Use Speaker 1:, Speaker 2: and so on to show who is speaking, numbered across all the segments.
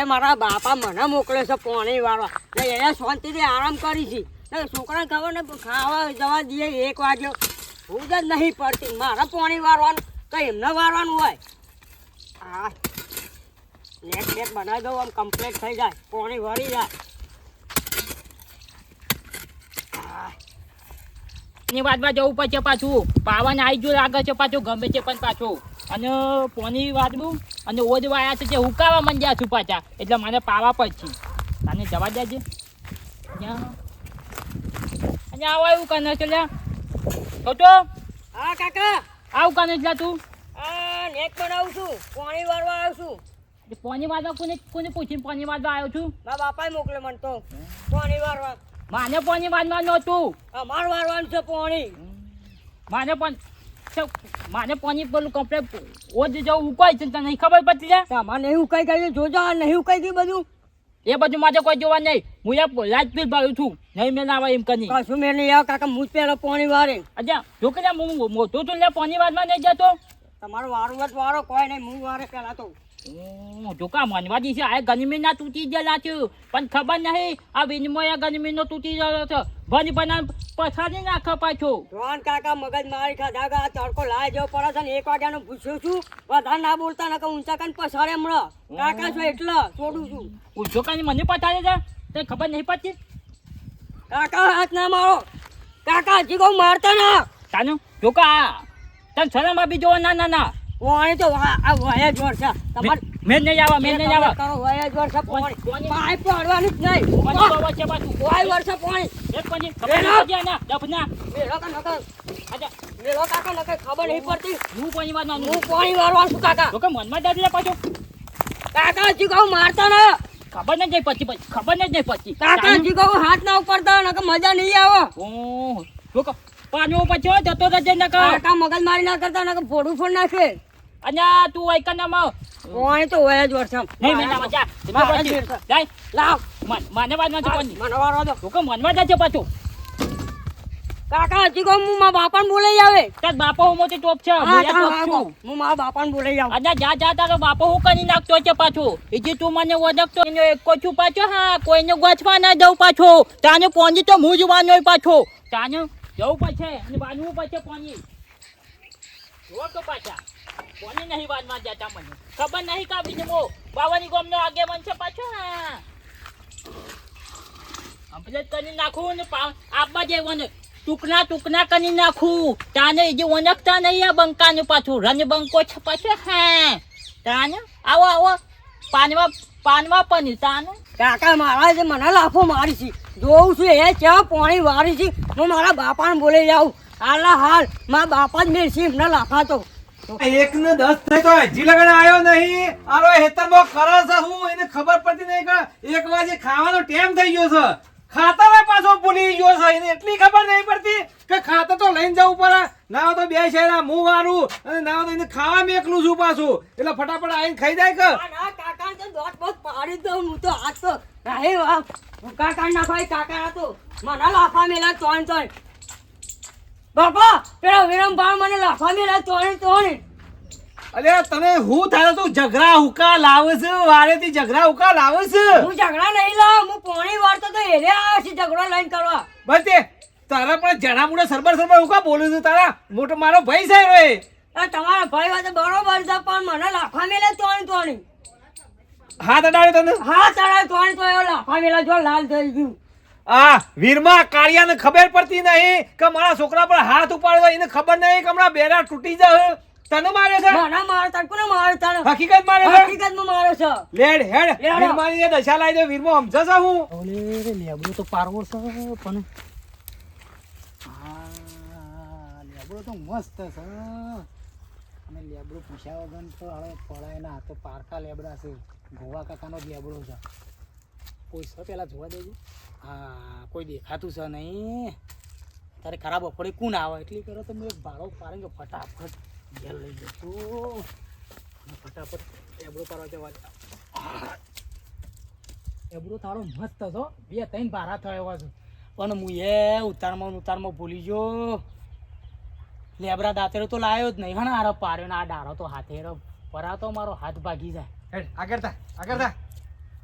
Speaker 1: એ મારા બાપા મને મોકલે છે પોણી વાળા ને એને શાંતિથી આરામ કરી છે. ને છોકરાને ખબર ને, ખાવા જવા દઈએ એક વાગ્યો. હું જ નહીં પડતી. મારે પોણી વારવાનું તો એમને વારવાનું હોય. હા નેટ નેટ બનાવી દઉં, આમ કમ્પ્લીટ થઈ જાય. પોણી વળી જાય.
Speaker 2: ની વાતમાં જવું પડશે પાછું. પાવન આવી ગયું લાગે છે પાછું, ગમે છે પણ પાછું. અને પોની વાદળું અને ઓજ વાયા છે જે હુકાવા મંડ્યા છું પાછા. એટલે મને પાવા પડશે. તને જવા દેજે. અને આવો એવું કાને છે તો તો
Speaker 1: હા કાકા.
Speaker 2: આવું કાને છે તું?
Speaker 1: આ નેટ બનાવું છું. પોણી વારવા આવ્યો છું.
Speaker 2: પોની વાતમાં કોને કોને પૂછીને પોની વાતમાં આવ્યો છું?
Speaker 1: મારા બાપાએ મોકલે મને તો. પોણી વારવા
Speaker 2: માને પોની વાતમાં નહોતું
Speaker 1: અમાર વારવાનું છે પોણી.
Speaker 2: માને પણ છે, પાણી પેલું કપડે ઓજ જવું ઉકાય છે તને નહીં ખબર પડતી છે
Speaker 1: સામાન નહીં ઉકાઈ ગયું જોજો નહીં ઉકાઈ ગયું બધું.
Speaker 2: એ બધું મારે કોઈ જોવા નહીં. હું એ બિલ ભરું છું. નહીં મેં નાવા આવે એમ કરી
Speaker 1: કશું મેં નહીં આવ કાકા હું જ પેલો પાણી વારે.
Speaker 2: અચ્છા છોકરા હું મોટું છું લે પોની વાતમાં નહીં જતો?
Speaker 1: તમારો વારું વારો કોઈ નહીં હું વારે પેલા તો.
Speaker 2: જોકા મનવાજી છે આ ગરમીના તૂટી ગયેલા છે. પણ ખબર નહીં આ વિનિમય ગરમીનો તૂટી ગયો છે. ભણી બના પછાડી નાખો પાછો.
Speaker 1: રોહન કાકા મગજ મારી ખાધા ગા તડકો જવો પડે છે ને એક વાગ્યાનું પૂછ્યું છું. બધા ના બોલતા નકર ઊંચા કન પસારે હમણાં. કાકા છો એટલે છોડું છું.
Speaker 2: જોકાની મને પછાડે છે? તે ખબર નહીં પડતી?
Speaker 1: કાકા હાથ ના મારો. કાકા હજી કહું મારતા ના.
Speaker 2: તાનું જોકા તને શરમ આપી જો ના ના ના.
Speaker 1: પોણી તો આ વાયા જ છે. તમારે
Speaker 2: મેં નહીં આવા મેં નહીં આવા.
Speaker 1: કરો વયા જ છે પાણી.
Speaker 2: પોણી-
Speaker 1: પાઇપ પાડવાની જ નહીં.
Speaker 2: પાણી છે પાછું?
Speaker 1: કોઈ વરસે પોણી.
Speaker 2: એક પછી ખબર નહીં પડતી આના? ડફના
Speaker 1: મેલો કા નકર
Speaker 2: અચ્છા
Speaker 1: મેલો કાકા નકર ખબર નહીં પડતી.
Speaker 2: હું પાણી વાત
Speaker 1: હું
Speaker 2: પાણી
Speaker 1: પોણી વારવાનું છું કાકા.
Speaker 2: જોકે મનમાં દાદી પાછો.
Speaker 1: કાકા જી કહું મારતા ન.
Speaker 2: ખબર ન નહીં પછી પછી. ખબર ન નહીં પછી
Speaker 1: કાકા કહું હાથ ના ઉપડતા નકર મજા નહીં આવે.
Speaker 2: ઓહ. જોકો પાનો પછી જતો રહેજે ને કા
Speaker 1: કાકા મગજ મારી ના કરતા નકર ફોડું ફોડ નાખે.
Speaker 2: અને તું આઈકન નામ
Speaker 1: પોણી તો વયા જ વર્ષમ
Speaker 2: નહીં મેં ના
Speaker 1: છે.
Speaker 2: જાય.
Speaker 1: લાવ.
Speaker 2: મને વાત ના કોની
Speaker 1: મને વારો દો
Speaker 2: જોકે મનમાં જાજે પાછું?
Speaker 1: કાકા હજી કહું હું મારા બાપાને બોલાઈ આવે.
Speaker 2: તાર બાપો હું મોટી ટોપ છે.
Speaker 1: હું મારા બાપાને બોલાઈ આવું.
Speaker 2: અને જા જા તારો બાપો હું કરી નાખતો છે પાછો. એ જે તું મને ઓળખતો એનો એકો છું પાછો. હા કોઈને ગોચવા ના દઉં પાછો. તાને પોની તો હું જ વાનો પાછો. તાને જવું પડશે અને બાંધવું પડશે પોની જો તો પાછા. પોની નહીં બાંધવા જતા મને? ખબર નહીં કા બીજમો બાવાની ગોમનો આગે છે પાછો. હા કરી નાખું ને આપવા જેવાનું ટૂંકના ટૂંકના કરી નાખું. તાને જે ઓનકતા નહીં આ બંકાનું પાછું. રન બંકો છે પાછો. હા. તાને? આવો આવો. પાનવા પાનવા પણ તાને.
Speaker 1: કાકા, મારા છે મને લાફો મારી છે. જોઉં છું એ ચા પાણી વારી છે. હું મારા બાપાને બોલે જાઉં હાલા, હાલ. મારા બાપા જ મેળશે એમને લાફા તો.
Speaker 3: એક દસ થઈ તો હજી લગન આવ્યો નહીં. આરો હેતરમાં કરે છે હું, એને ખબર પડતી નહીં કે એક વાગે ખાવાનો ટાઈમ થઈ ગયો છે. ખાતર પાછો ભૂલી ગયો છે. એને એટલી ખબર નહીં પડતી કે ખાતર તો લઈને જવું પડે. ના તો બે શેરા મું વારું અને ના તો એને ખાવા મેકલું છું પાછું. એટલે ફટાફટ આવીને ખાઈ જાય કે?
Speaker 1: કાકા તો દોત બોત પાડી દઉં હું તો આજ તો. કાકા ના ભાઈ કાકા હતો. મને લાફા મેલા તોણ તોણ બાપા પેલા વિરમ ભાવ મને લાફા મેલા તોણી તોણી
Speaker 3: અરે તને હું થાય તું ઝઘડા હુકા લાવે છે વારેથી ઝઘડા હુકા લાવે છે?
Speaker 1: હું ઝઘડા નહીં લાવ હું પોણી વાર તો હેરે આવ્યો છે ઝઘડો લઈને કરવા.
Speaker 3: બસ તે તારા પણ જણા મુડા સરબર સરબર હુકા બોલું છું તારા મોટો મારો ભાઈ છે રે
Speaker 1: તમારો ભાઈ વાત બરોબર છે પણ મને લાફા મેલા તોણી તોણી
Speaker 3: હા અડાડ્યો તને?
Speaker 1: હા તારા તોણી તો લાફા મેલા જો લાલ થઈ ગયું.
Speaker 3: આ વીરમાં કાળિયાને ખબર પડતી નહીં કે મારા છોકરા પર હાથ ઉપાડ્યો એને ખબર નહીં કે હમણાં બેરા તૂટી જાય તને મારે છે?
Speaker 1: મને મારો કોને મારે તારો?
Speaker 3: હકીકત મારે છે?
Speaker 1: હકીકતમાં મારે છે.
Speaker 3: લેડ હેડ. વીરમાની એ દશા લાવી દે વીરમો સમજે છે હું?
Speaker 2: ઓલે રે લેબડો તો પારવો છે પણ હા લેબડો તો મસ્ત છે. અને લેબડો પૂછ્યા વગર તો હવે પડાય ના તો પારકા લેબડા છે. ગોવા કાકાનો લેબડો છે. કોઈ છે, પેલા જોવા દેજો. હા કોઈ દેખાતું છે નહીં. તારે ખરાબ અફડે કોણ આવે? એટલી કરો તો મેં ભાડો પાડીને ફટાફટ ઘેર લઈ જશો ફટાફટ એબડો પાડવા જવા એબડો તારો મસ્ત હતો. બે, ત્રણ ભારા થયો છે. પણ હું એ ઉતારમાં ઉતારમાં ભૂલી ગયો. લેબરા દાંતેરો તો લાયો જ નહીં. હણ આરો પાડ્યો ને આ ડારો તો હાથે રો પરા તો મારો હાથ ભાગી જાય.
Speaker 3: આગળ થા આગળ થા.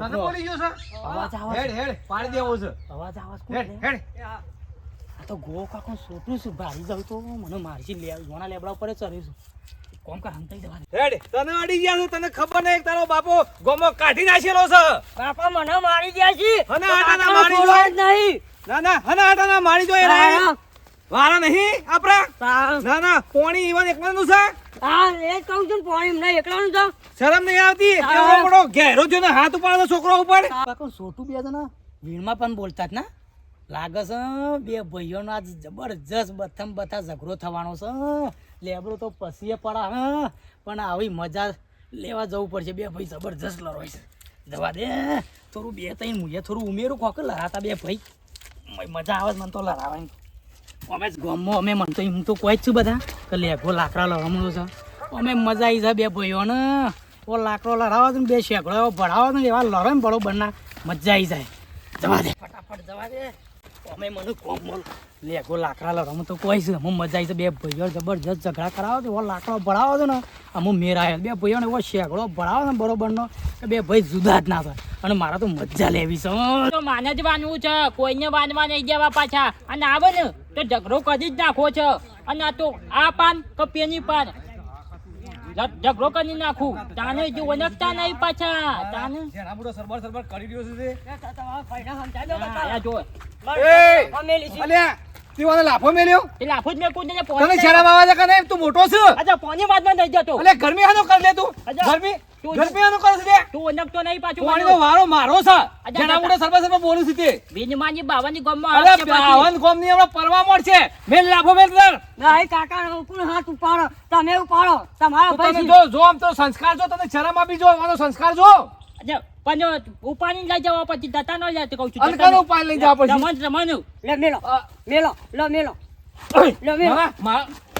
Speaker 3: તને પડી ગયો છે?
Speaker 4: અવાજ આવે
Speaker 3: હેડ હેડ પાડી દેવો છે.
Speaker 4: અવાજ આવાજ
Speaker 3: હેડ હેડ.
Speaker 4: આ તો ગો કાકો સોટું છું ભારી જાઉં તો મને મારજી લે જોના લેબડા ઉપર ચડ્યું છું. કોમ કા હંતાઈ જવા
Speaker 3: હેડ તને અડી ગયા છે તને ખબર નહીં તારો બાપો ગોમો કાઢી નાખેલો છે.
Speaker 1: બાપા મને મારી ગયા છે. અને
Speaker 3: આટાના મારી
Speaker 1: ખોળો નહીં.
Speaker 3: ના ના અને આટાના મારી જો એ
Speaker 1: તારા-
Speaker 3: વારા નહીં આપણા
Speaker 1: તારા-
Speaker 3: ના ના પોણી ઈવન એકલાનું છે?
Speaker 1: હા એ કહું છું પોણી પાણી એકલાનું છે.
Speaker 3: શરમ નહીં આવતી. મોટો ઘેરો જો ને હાથ ઉપાડો છોકરો ઉપર.
Speaker 4: કાકો સોટું બે ને વીણમાં પણ બોલતા જ ના? લાગે છે બે ભાઈઓનો આજ જબરજસ્ત બથમ બથા ઝઘડો થવાનો છે. લેબડો તો પસીએ પડા હા. પણ આવી મજા લેવા જવું પડશે. બે ભાઈ જબરજસ્ત લડવાય છે. જવા દે. થોડું બે ત્રણ મુએ થોડું ઉમેરું કોક લડાતા બે ભાઈ. મજા આવે છે મને તો લડાવવાની અમે ગામમાં, અમે મને તો હું તો કોઈ છું બધા, કે લેઘો લાકડા લડવાનું છે. અમે મજા આવી છે બે ભાઈઓને. ઓ લાકડો લડાવો ને, બે શેકડો એવો ભરાવો ને, એવા લડો ને બનના મજા આવી જાય. જવા દે. ફટાફટ જવા દે. અમે મને ગામમાં લેખો લાકડા લડવામાં તો કોઈ છે. હું મજા આવી છે બે ભાઈઓ જબરજસ્ત ઝઘડા કરાવો છો ઓ લાકડો ભરાવો છો ને, અમુક મેર બે ભાઈઓને એવો શેકડો ભરાવો ને બરોબરનો કે બે ભાઈ જુદા જ ના થાય. અને મારા તો મજા લેવી છે.
Speaker 2: માને જ બાંધવું છે. કોઈને બાંધવા નહીં જવા પાછા. અને આવે ને. તો ઝઘડો કરી જ નાખો છે અને આ તો આ પાન કે પેની ઝઘડો કરી નાખું તાને જો ઓળખતા નહીં પાછા તાને
Speaker 3: જેના સરબર સરબર કરી રહ્યો છે તે.
Speaker 2: જો
Speaker 3: એ
Speaker 1: બાપા મેલી છે.
Speaker 3: અલ્યા તું મને લાફો મેલ્યો?
Speaker 2: એ લાફો જ મેં કૂદીને
Speaker 3: તને શરમ આવે છે કે નહીં? તું મોટો છે?
Speaker 2: અચ્છા પોની વાતમાં નહીં જતો.
Speaker 3: અલે ગરમી હાનો કરી લે તું. ગરમી ગરમી હાનો કરે છે
Speaker 2: તું ઓળખતો નહીં પાછું
Speaker 3: પાણીનો વારો મારો છે. જેના સરબર સરબર બોલું છું તે.
Speaker 2: બીનમાની બાવાની ગમમાં
Speaker 3: હમણાં પરવા મેલ લાફો
Speaker 1: નહીં હાથ ઉપાડો? તમે ઉપાડો. તમારા ભાઈ
Speaker 3: જો જો આમ તો સંસ્કાર જો તને શરમ આપી જો આનો સંસ્કાર જો.
Speaker 2: અચ્છા, પણ ઉપાડી લઈ જવા પછી જતા ન જાય કહું છું.
Speaker 3: અનકાનો ઉપાડી લઈ જવા પછી.
Speaker 2: રમણ રમણ.
Speaker 1: લે મેલો. મેલો લો મેલો. લો મેલો.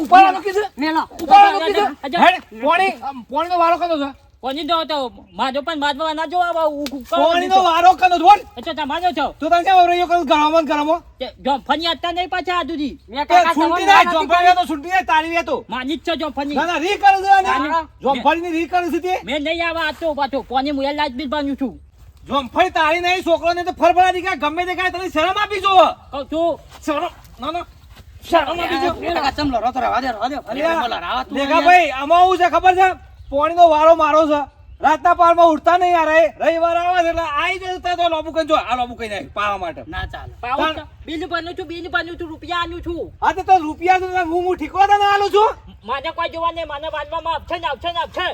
Speaker 3: ઉપાડવાનું કીધું?
Speaker 1: મેલો.
Speaker 3: ઉપાડવાનું કીધું? હેડ, પોણી પોણીનો વારો કનો છે.
Speaker 2: કોની જો તો? માજો પણ માજવા ના જોવા
Speaker 3: નો વારો કનો ધોન અચ્છા
Speaker 2: તા માજો છો?
Speaker 3: તું તને કેમ યો કરું ગરમો ને ગરમો
Speaker 2: તે જોફની હતા નહીં પાછા આ સુધી
Speaker 1: મેં
Speaker 3: તે
Speaker 1: કાકા
Speaker 3: સુંટી
Speaker 1: ના
Speaker 3: જો
Speaker 1: નથી
Speaker 3: તો સુંટી ના તાળી તો.
Speaker 2: માની છો જો ફની
Speaker 3: ના ના રી કર દે
Speaker 1: ને
Speaker 3: જો ફની ની રી કર છે
Speaker 2: મે નઈ નહીં આવા આતો તો પાછો. કોની મુ લાજ બિલ બાંધ્યું છું.
Speaker 3: જોમફળી તારી નહીં છોકરો ને તો ફરફરા દેખાય ગમે દેખાય તને શરમ આપી જો
Speaker 2: કહું છું.
Speaker 3: શરમ ના ના. શરમ આપી જો.
Speaker 4: કાકા ચમ લડો તો રહેવા દે ભલે બોલા રાવા તું
Speaker 3: દેખા ભાઈ આમાં શું છે ખબર છે? પોણીનો વારો મારો છે. રાતના પારમાં ઉઠતા નહીં આ એ રવિવાર આવે છે એટલે આઈ જતા તો લોબુ કઈ જો આ લોબુ કઈ નાખ પાવા માટે.
Speaker 4: ના ચાલે.
Speaker 2: પાવા. બિલ ભરનું છું બિલ ભરનું છું રૂપિયા આનું છું.
Speaker 3: હા તો તો રૂપિયા તો હું હું ઠીકો તને આલું છું?
Speaker 2: મને કોઈ જોવા નહીં મને બાદમાં આપશે ને આપશે ને આપશે.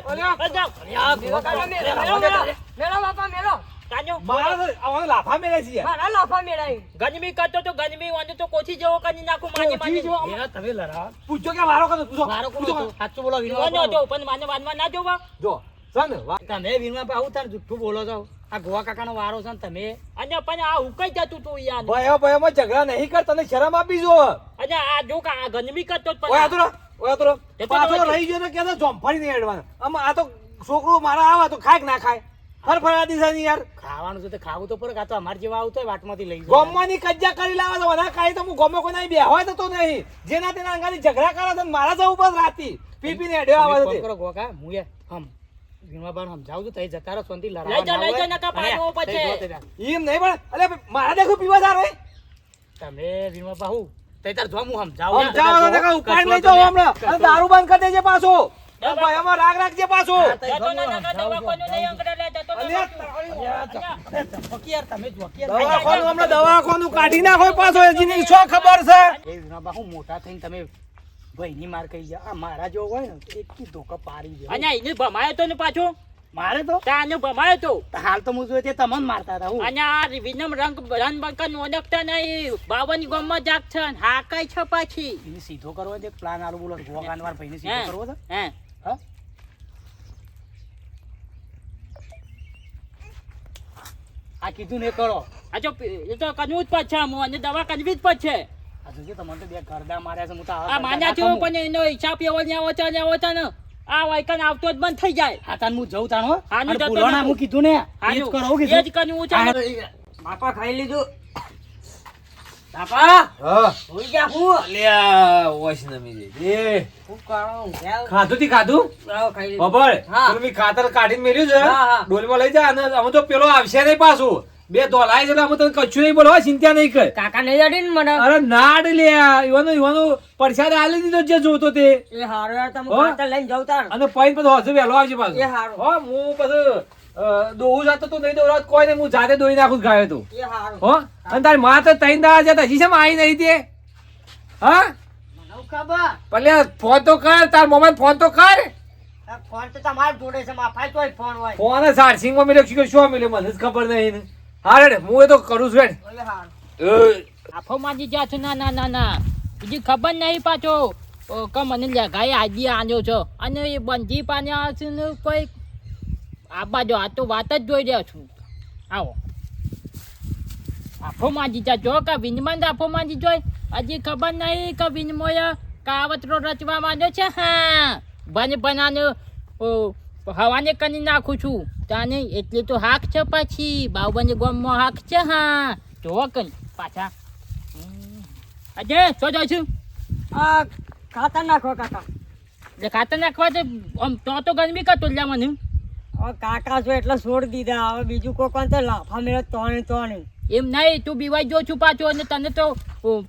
Speaker 1: મેલો બાપા
Speaker 3: આવા લાફા મેલે છે
Speaker 1: મારા લાફા મેળાઈ
Speaker 2: ગરમી કરતો તો ગરમી વાંધો તો કોઠી જેવો કરી નાખું માની માની.
Speaker 4: યાર, તમે લડાવા
Speaker 3: પૂછજો કે વારો કનો પૂછો.
Speaker 4: મારો કોણ સાચું બોલો
Speaker 2: જોવાનો
Speaker 4: વિનોદ
Speaker 2: હતો. પણ મને વાનમાં ના જોવા
Speaker 3: જો સન વા-
Speaker 4: તમે વિનોદ આવું તાર જુઠ્ઠું બોલો છો. આ ગોવા કાકાનો વારો છે ને તમે.
Speaker 2: અને પણ આ ઉકાઈ જતું તું યાર.
Speaker 3: ભયો ભયોમાં ઝઘડા નહીં કર તને શરમ આપી જો
Speaker 2: અને આ જો કા આ ગરમી કરતો પણ
Speaker 3: ઓય આ. તો
Speaker 2: પણ
Speaker 3: રહો, ઓય આ તો રહો.
Speaker 2: તે તો
Speaker 3: પાછો
Speaker 2: રહી
Speaker 3: ગયો તો કહેતો જોંફળી નહીં હેડવાનો. આમાં આ તો છોકરો મારા આવા તો ખાય કે ના ખાય? ફરફરા દિશાની યાર.
Speaker 4: ખાવાનું છે તો ખાવું તો પડે કાં તો અમારે જેવા આવતો હોય વાટમાંથી લઈ જાઓ.
Speaker 3: ગોમવાની કજ્જા કરી લાવે તો વધારે કાંઈ તો હું ગોમો કોઈ નહીં બેહવા થતો નહીં. જેના તેના અંગાની ઝઘડા કરે તો મારા જવું બસ રાતી. પીપી ને હેડ્યો આવે છે
Speaker 4: કરો ગોકા હું એ હમ વિનોબાને સમજાવું છું તઈ જતા રહો શાંતિ લડાવા
Speaker 2: લઈ જા, લઈ જા, નકા પાડો પછી.
Speaker 3: એમ નહીં પણ અલે મારા દેખો પીવા જાર હોય
Speaker 4: તમે વિનોબા હું તઈ તાર જો હું સમજાવું.
Speaker 3: સમજાવો તો ઉપાડ લઈ જાવ હમણાં. દારૂ બંધ કરી દેજે પાછો. અને ભાઈ અમાર રાગ રાખજે પાછો.
Speaker 2: જતો ના. નહીં લે, જતો.
Speaker 3: દવાખાનું હમણાં દવાખાનું કાઢી નાખો પાછો એની શું ખબર છે?
Speaker 4: એ મોટા થઈને તમે ભાઈની માર કહી જા આ મારા જો હોય ને એક ધોકા પાડી દે
Speaker 2: અને એને ભમાયો તો ને પાછો?
Speaker 4: મારે તો?
Speaker 2: તાને ભમાયો તો?
Speaker 4: હાલ તો હું જોયું તે તમને મારતા હતા હું.
Speaker 2: અને આ વિનમ રંગ રન બંકન ઓળખતા નહીં. બાવન ગામમાં જાગ છે અને હા કઈ છે પાછી?
Speaker 4: એને સીધો કરવો છે પ્લાન આલુ બોલો ગોવા કાનવાર ભાઈને સીધો
Speaker 2: હે?
Speaker 4: કરવો છે?
Speaker 2: હે.
Speaker 4: હા? આ કીધું ને કરો.
Speaker 2: આ એ તો કરવું જ પડશે અને દવા કરવી જ પડશે
Speaker 4: આ જોજે તમને તો બે ઘરડા માર્યા છે હું તો
Speaker 2: આ માન્યા
Speaker 4: છું.
Speaker 2: પણ એનો હિસાબ એવો ને આવો છે ને આવો છે ને આ વાયકન આવતો જ બંધ થઈ જાય.
Speaker 4: હા તાન હું જઉં તાણો હો.
Speaker 2: જતો
Speaker 4: હું કીધું ને. આ જ કરો હું
Speaker 2: એ જ
Speaker 4: કીધું
Speaker 2: છે.
Speaker 1: બાપા ખાઈ લીધું.
Speaker 3: હા.
Speaker 1: હોઈ ગયા હું
Speaker 3: અલ્યા વોશ નમી જઈ
Speaker 1: હું કરો
Speaker 3: ખાધું તી ખાધું?
Speaker 1: આવો ખાઈ
Speaker 3: બબળ
Speaker 1: હા.
Speaker 3: ખાતર કાઢીને મેલ્યું છે?
Speaker 1: હા, હા.
Speaker 3: ડોલમાં લઈ જા અને અમે તો પેલો આવશે નહીં પાછું. બે દોલાય છે અમે તને કચ્છું નહીં બોલવા ચિંતા નહીં કર.
Speaker 1: કાકા નહીં અડીને મને.
Speaker 3: અરે નાડ લે ઈવાનો ઈવાનો પરસાદ આલી દીધો જે જોતો તે.
Speaker 1: એ હારો યાર તમે? ખાતર લઈને જાવ તાર.
Speaker 3: અને પૈન પછી હજુ વહેલો આવશે પાછું.
Speaker 1: એ હારું.
Speaker 3: હો હું પછી અ, દોવું જાતો તું નહીં દોરાત કોઈ નહીં હું જાતે દોઈ નાખું ગાયો તું. હો? અને તારી માં તો તૈન દાડા જતા હજી શેમ આવી નહીં તે. હા? ભલે ફોન તો કર તાર મોબાઈલ ફોન તો કર.
Speaker 1: ફોન તો તમારા જોડે છે માફાઈ તોય ફોન હોય.
Speaker 3: ફોન સાર સિંગો મિલ્યો કે શું મિલ્યો મને જ ખબર નહીં ને હા રે હું એ તો કરું છું
Speaker 1: એ હારું.
Speaker 3: એ,
Speaker 2: આફો માજી જા છો ના ના ના ના. બીજી ખબર નહીં પાછો. કે મને લેગાઈ આજી આન્યો છો. અને એ બંધી પાને આવશે ને કોઈ આ જો આ તો વાત જ જોઈ રહ્યો છું. આવો. આફો માંજી જા. જો કે વિનમન આફો માંજી જોઈ. હજી ખબર નહીં કે વિનમોય કાવતરો રચવા માંડ્યો છે? હા. બન બનાને હવાને કરી નાખું છું. તાને એટલે તો હાક છે પછી. બાવબંધ ગોમમાં હાક છે હા. જો કઈ પાછા. અજય શું જાય છું.
Speaker 1: ખાતર નાખો કાકા
Speaker 2: એટલે ખાતર નાખવા તો આમ તો તો ગરમી કરતો લ્યા મને.
Speaker 1: હવે કાકા છો એટલે છોડી દીધા. હવે બીજું કોઈ કોણ તો લાફા મેળો તોણે તોણે.
Speaker 2: એમ નહીં તું બીવાઈ જો છું પાછો અને તને તો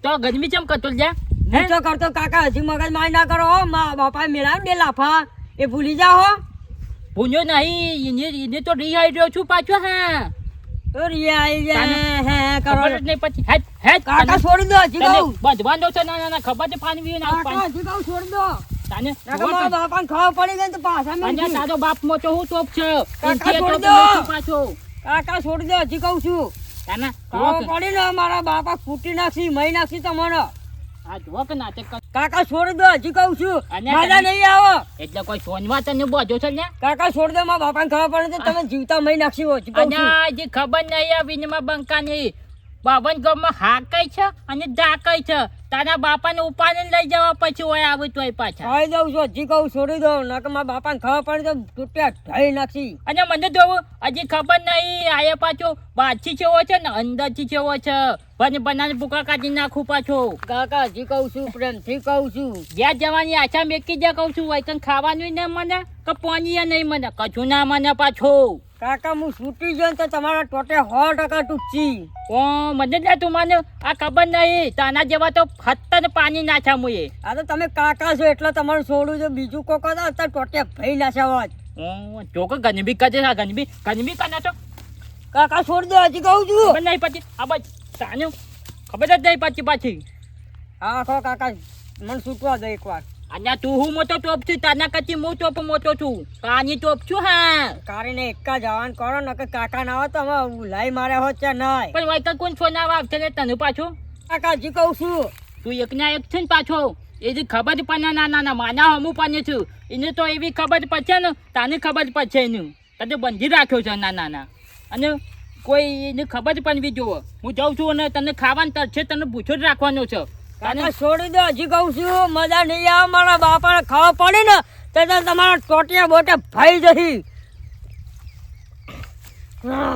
Speaker 2: તો ગરમી ચમ કરતો જા હે
Speaker 1: તો કરતો કાકા હજી મગજ મારી ના કરો મા બાપા મેળા બે લાફા. એ ભૂલી જાઓ હો.
Speaker 2: ભૂન્યો નહીં એને એને તો રિહાઈ છું પાછો હા.
Speaker 1: તો જાય હે કરો.
Speaker 2: નહીં પછી હે હે
Speaker 1: કાકા છોડી દો હજી કહું.
Speaker 2: બાંધવાનો છે ના ના ખબર છે પાણી પીવું ના
Speaker 1: કાકા હજી કહું છોડી દો.
Speaker 2: તાને
Speaker 1: બાપાને ખબર પડી ગઈ તો પાછા
Speaker 2: અને તારો બાપ મોટો હું ટોપ છે.
Speaker 1: કાકા છોડી દો.
Speaker 2: પાછો.
Speaker 1: કાકા છોડી દો હજી કહું છું.
Speaker 2: તાના
Speaker 1: ખબર પડી ને મારા બાપા ફૂટી નાખી મહી નાખી કાકા છોડ દો હજી કહું છું. મજા નહીં આવે.
Speaker 2: એટલે કોઈ સોનવા તને બોજો છે ને?
Speaker 1: કાકા છોડ દો મારા બાપાને ખબર પડે તો તમે જીવતા મહી નાખી હો હજી
Speaker 2: ખબર નહીં આ વિનમાં બંકાની. બાવન ગામમાં હા કઈ છે અને જા કઈ છે. તારા બાપાને ઉપાડીને લઈ જવા પછી હોય આવું તોય પાછા.
Speaker 1: ખાઈ દઉં છું હજી કહું છોડી દો નકર મારા બાપાને ખબર પડે તો તૂટ્યા ઢળી નાખી.
Speaker 2: અને મને જોવું હજી ખબર નહીં આયે પાછો બાછી છેવો છે ને અંદરથી છેવો છે. બને બનાને ભૂકા કાઢી નાખું પાછો.
Speaker 1: કાકા હજી કહું છું પ્રેમથી કહું છું.
Speaker 2: જ્યાં જવાની આશા મેકી દે કહું છું વૈકન ખાવાનું ના મને કે પાણી નહીં મને કશું ના મને પાછો.
Speaker 1: કાકા હું છૂટી ગયો તો તમારા ટોટે સો ટકા તૂટશી
Speaker 2: ઓ મને ને તું મને આ ખબર નહીં. તાના જેવા તો ખતર પાણી નાખ્યા મુએ.
Speaker 1: આ તો તમે કાકા છો એટલે તમારું છોડું છે. બીજું કોક હતા અત્યારે ટોટે ભઈ નાખ્યા હોત.
Speaker 2: ઓ જો કે ગનબી કરે છે ગનબી? ગનબી કરે તો
Speaker 1: કાકા છોડ દો હજી કહું છું.
Speaker 2: ખબર નહીં પછી આ બસ તાનું ખબર જ નહીં પછી પાછી.
Speaker 1: હા ખો કાકા મને છૂટવા દે એકવાર.
Speaker 2: અને તું હું મોટો ટોપ છું તાના કરતી હું ટોપ મોટો છું. કાની ટોપ છું હા.
Speaker 1: કારીને એકા જવાન કરો ને કાકા ના આવે તો અમે લાઈ માર્યા હોત કે નહીં.
Speaker 2: પણ વૈકલ કોણ સોના આવશે ને તને પાછું?
Speaker 1: કાકા જી કહું છું.
Speaker 2: તું એકના એક છે ને પાછો. એની ખબર જ પણ ના ના ના માના હમું પણ છું. એને તો એવી ખબર પડશે ને તાને ખબર પડશે એનું. તને બંધી રાખ્યો છે ના ના ના. અને કોઈ એને ખબર પણ બી જુઓ હું જાઉં છું અને તને ખાવાનું તરશે તને પૂછો જ રાખવાનો છે.
Speaker 1: કાકા છોડી દો હજી કહું છું મજા નહીં આવે મારા બાપાને ખબર પડે ને તો તમારા ચોટિયા બોટે ભાઈ જઈ હા